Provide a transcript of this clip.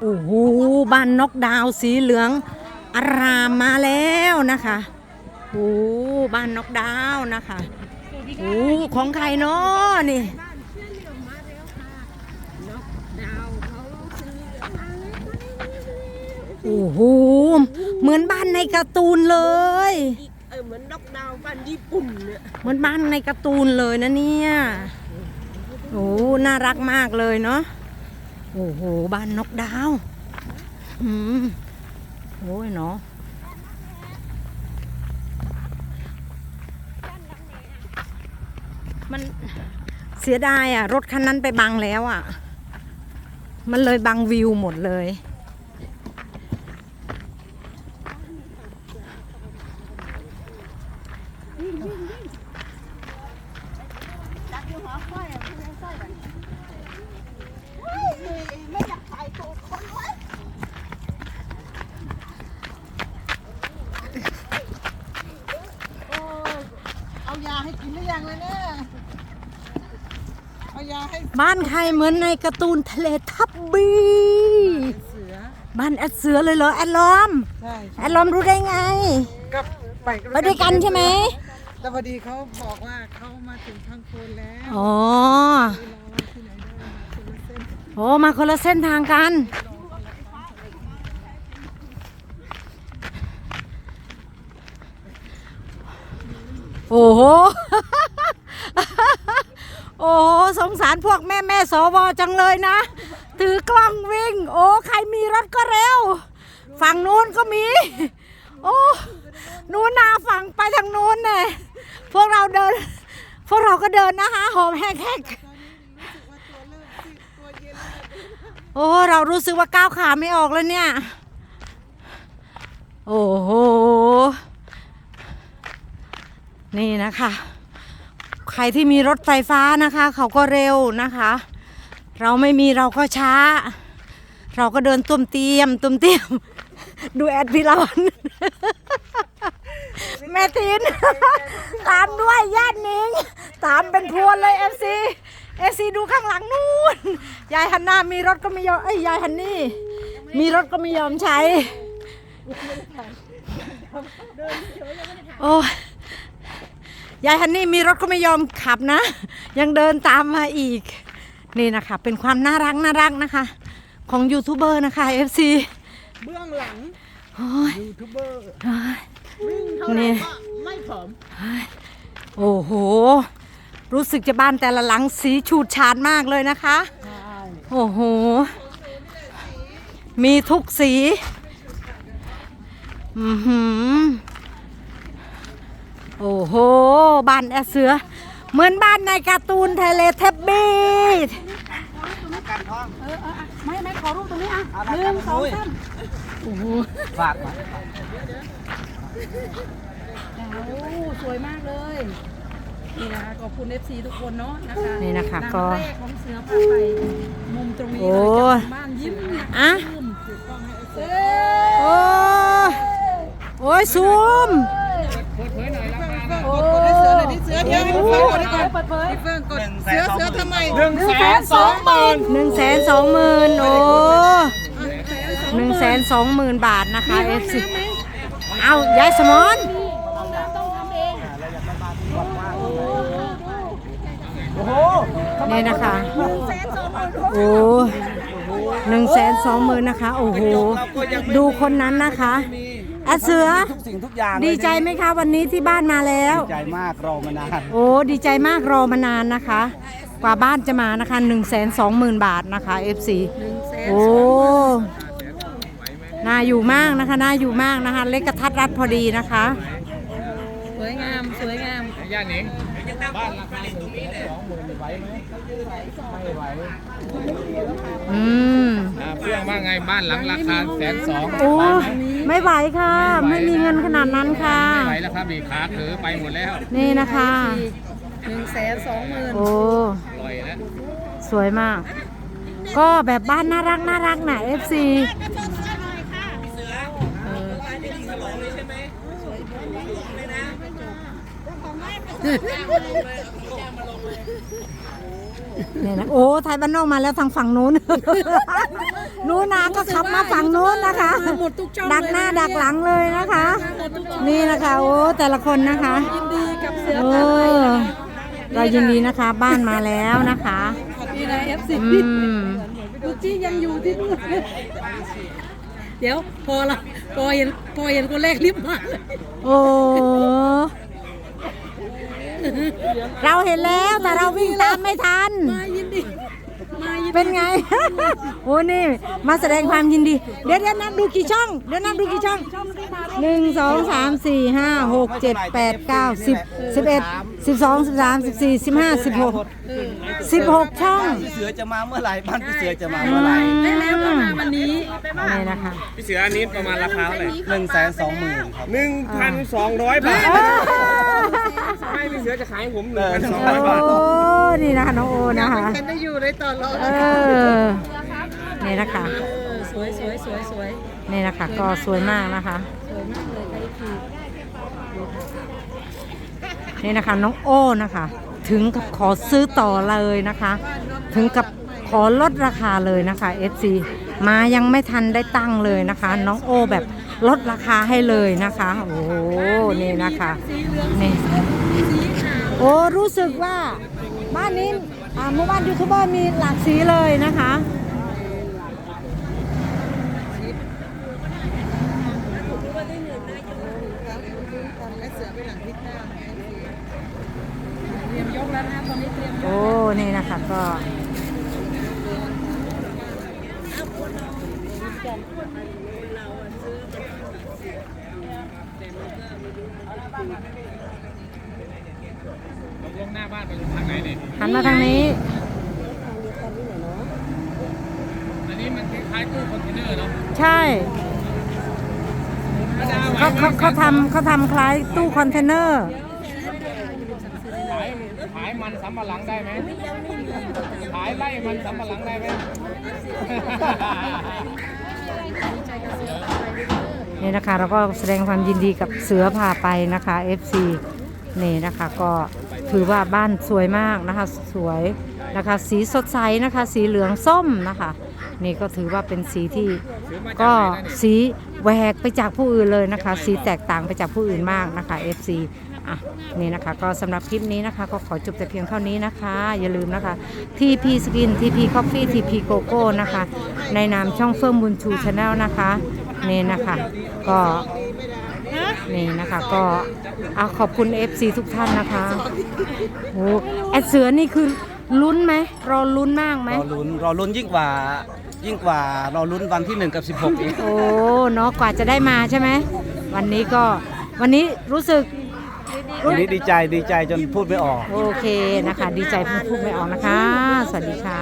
โอ้โหบ้านนกดาวสีเหลืองอารามมาแล้วนะคะโอ้บ้านนกดาวนะคะโอ้ของใครเนาะนี่โอ้โหเหมือนบ้านในการ์ตูนเลยเออเหมือนนกดาวบ้านญี่ปุ่นเนี่ยเหมือนบ้านในการ์ตูนเลยนะเนี่ยโอ้น่ารักมากเลยเนาะ โอ้โห บ้านนกดาว อืมโอ้ยเนาะมันเสียดายอะ รถคันนั้นไปบังแล้วอะ มันเลยบังวิวหมดเลย ไม่อยากถ่ายตัวคนไว้โอ้ยเอายาให้กินหรือยังเลยเนี่ยเอา ยาให้บ้านใครเหมือนในการ์ตูนทะเลทับบีเสือบ้านแอดเสือเลยเหรอแอดลอม ใช่แอดลอมรู้ได้ไง ก็ไปไปด้วยกันใช่ไหมแต่พอดีเขาบอกว่าเขามาถึงทางโคนแล้วอ๋อเราที่ไหนได้มาคนละเส้นโอ้มาคนละเส้นทางกัน โอ้โห โอ้โห สงสารพวกแม่แม่สวจังเลยนะ ถือกล้องวิ่ง โอ้ใครมีรถก็เร็ว ฝั่งนู้นก็มี โอ้นู้นนาฝั่งไปทางนู้นเนี่ยพวกเราเดิน พวกเราก็เดินนะคะหอมแหกๆโอ้เรารู้สึกว่าก้าวขาไม่ออกแล้วเนี่ย โอ้โหนี่นะคะ ใครที่มีรถไฟฟ้านะคะ เขาก็เร็วนะคะ เราไม่มีเราก็ช้า เราก็เดินตุ้มเตียมตุ้มเตียม ดูแอดพิลอนแม่ทิน ตามด้วยญาตินิงตามเป็นพวนเลยเอฟซีเอฟซีดูข้างหลังนู่น ยายฮันน่ามีรถก็ไม่ยอมเอ้ยยายฮันนี่ มีรถก็ไม่ยอมใช้ โอ้ย ยายฮันนี่มีรถก็ไม่ยอมขับนะ ยังเดินตามมาอีก นี่นะคะ เป็นความน่ารักน่ารักนะคะ ของยูทูบเบอร์นะคะ FC เบื้องหลังโอ้ยยูทูบเบอร์โอ้ยวิ่งเท่าไหร่นี่ก็ไม่ผอมโอ้โห รู้สึกจะบ้านแต่ละหลังสีฉูดฉาดมากเลยนะคะใช่โอ้โห มีทุกสี อือหือ โอ้โหบ้านแอดเสือ เหมือนบ้านในการ์ตูนไทเลเทบบี้ไม่ไม่ขอรูปตรงนี้อะหนึ่งสองสามฝากมาโอ้สวยมากเลย นี่นะคะขอบคุณ FC ทุกคนเนาะนะคะนี่นะคะดังก็แรกของเสือพาไปมุมตรงนี้โอ้เลยเจ้าของบ้านยิ้มนะอะยิ้มเอ้โอ้โอ้ยซูมก ดกดให้เสือหน่อยดิเสือเดี๋ยวให้เฟิร์นกดให้ก่อนเปิดเผยเฟิร์นกดเสือเสือทำไมหนึ่งแสนสองหมื่นหนึ่งแสนสองหมื่นโอ้หนึ่งแสนสองหมื่นบาทนะคะเอฟซีเอายายสมอนนี่นะคะโอ้หนึ่งแสนสองหมื่นนะคะ โอ้โห ดูคนนั้นนะคะ อาเสือ ทุกสิ่งทุกอย่างดีใจไหมคะวันนี้ที่บ้านมาแล้ว ดีใจมากรอมานานโอ้ดีใจมากรอมานานนะคะ กว่าบ้านจะมานะคะ1นึ่งแสนสองหมื่นบาทนะคะ FC โอ้น่าอยู่มากนะคะน่าอยู่มากนะคะ เล็กกระทัดรัดพอดีนะคะสวยงามสว ยงามย่าหนิงบ้านราคาหนึ่งแสนสองหมื่นไหวไหมไม่ไหวอืมอ่าเพื่อนว่าไงบ้านหลังราคาแสนสองโอ้ไม่ไหวค่ะ ไม่มีเงินขนาดนั้นค่ะไหวแล้วครับดีขาถือไปหมดแล้วนี่นะคะ หนึ่งแสนสองหมื่นโอ้ปล่อยแล้ว สวยมาก ก็แบบบ้านน่ารักน่ารักน่ะ FC เนี่ยนะโอ้ไทยบ้านนอกมาแล้วทางฝั่งนู้น นู้นนาก็ขับมาฝั่งนู้นนะคะ หมดทุกช่องดักหน้าดักหลังเลยนะคะ นี่นะคะโอ้แต่ละคนนะคะยินดีกับเสือโอ้ตาไทยนะคะเรายินดีนะคะ บ้านมาแล้วนะคะนี่นะ FC อืมดูจี้ยังอยู่ที่นู่นเดี๋ยวพอละพอเห็นพอเห็นคนแรกรีบมาเลยโอ้ เราเห็นแล้วแต่เราวิ่งตามไม่ทัน มายินดี มายินดีเป็นไง โอ้นี่ มาแสดงความยินดี เดี๋ยวเดี๋ยวนับดูกี่ช่อง เดี๋ยวนับดูกี่ช่องหนึ่งสองสามสี่ห้าหกเจ็ดแปดเก้าสิบสิบเอ็ดสิบสองสิบสามสิบสี่สิบห้าสิบหกสิบหกช่อง พี่เสือจะมาเมื่อไหร่บ้านพี่เสือจะมาเมื่อไหร่ได้แล้วก็มาวันนี้นี่นะคะพี่เสืออันนี้ประมาณราคาเท่าไหร่หนึ่งแสนสองหมื่นครับหนึ่งพันสองร้อยบาทเออ ไม่พี่เสือจะขายให้ผมหเอนึ่งอพันสสอองงร้ร้ออยยบาทโอ้นี่นะคะน้องโอนะคะฉันได้อยู่ในต่อรองเออนี่นะคะสวยสวยสวยสวยนี่นะคะก็สวยมากนะคะสวยมากเลยค่ะพี่นี่นะคะน้องโอ้นะคะ ถึงกับขอซื้อต่อเลยนะคะ ถึงกับขอลดราคาเลยนะคะ FC มายังไม่ทันได้ตั้งเลยนะคะ น้องโอแบบ ลดราคาให้เลยนะคะ โอ้โหนี่นะคะนี่โอ้รู้สึกว่าบ้านนี้อ่าหมู่บ้านยูทูบเบอร์มีหลากสีเลยนะคะและเสือไปหลังพิษหน้าเนี่ยมโอ้ นี่นะคะก็ ลงหน้าบ้านไปทางไหนเนี่ยหันมาทางนี้ อันนี้มันคล้ายๆตู้คอนเทนเนอร์เนาะใช่เขาเขาเขาทำเขาทำคล้ายตู้คอนเทนเนอร์ ขายขายมันสำปะหลังได้ไหมขายไล่มันสำปะหลังได้ไหม นี่นะคะเราก็แสดงความยินดีกับเสือพาไปนะคะ FC นี่นะคะก็ถือว่าบ้านสวยมากนะคะ สวยนะคะ สีสดใสนะคะ สีเหลืองส้มนะคะ นี่ก็ถือว่าเป็นสีที่ก็สีแหวกไปจากผู้อื่นเลยนะคะ สีแตกต่างไปจากผู้อื่นมากนะคะ FC อะนี่นะคะก็สำหรับคลิปนี้นะคะ ก็ขอจบแต่เพียงเท่านี้นะคะ อย่าลืมนะคะ TP Skin TP Coffee TP Coco นะคะ ในนามช่องเฟื่องบุญชูชาแนลนะคะนี่นะคะ ก็นี่นะคะก็เอาขอบคุณ FC ทุกท่านนะคะโอ้แอดเสือนี่คือลุ้นไหมรอลุ้นมากไหมรอลุ้นรอลุ้นยิ่งกว่ายิ่งกว่ารอลุ้นวันที่หนึ่งกับสิบหกอีกโอ้เนาะกว่าจะได้มาใช่ไหมวันนี้ก็วันนี้รู้สึก วันนี้ดีใจดีใจจนพูดไม่ออก โอเคนะคะ ดีใจพูดไม่ออกนะคะ สวัสดีค่ะ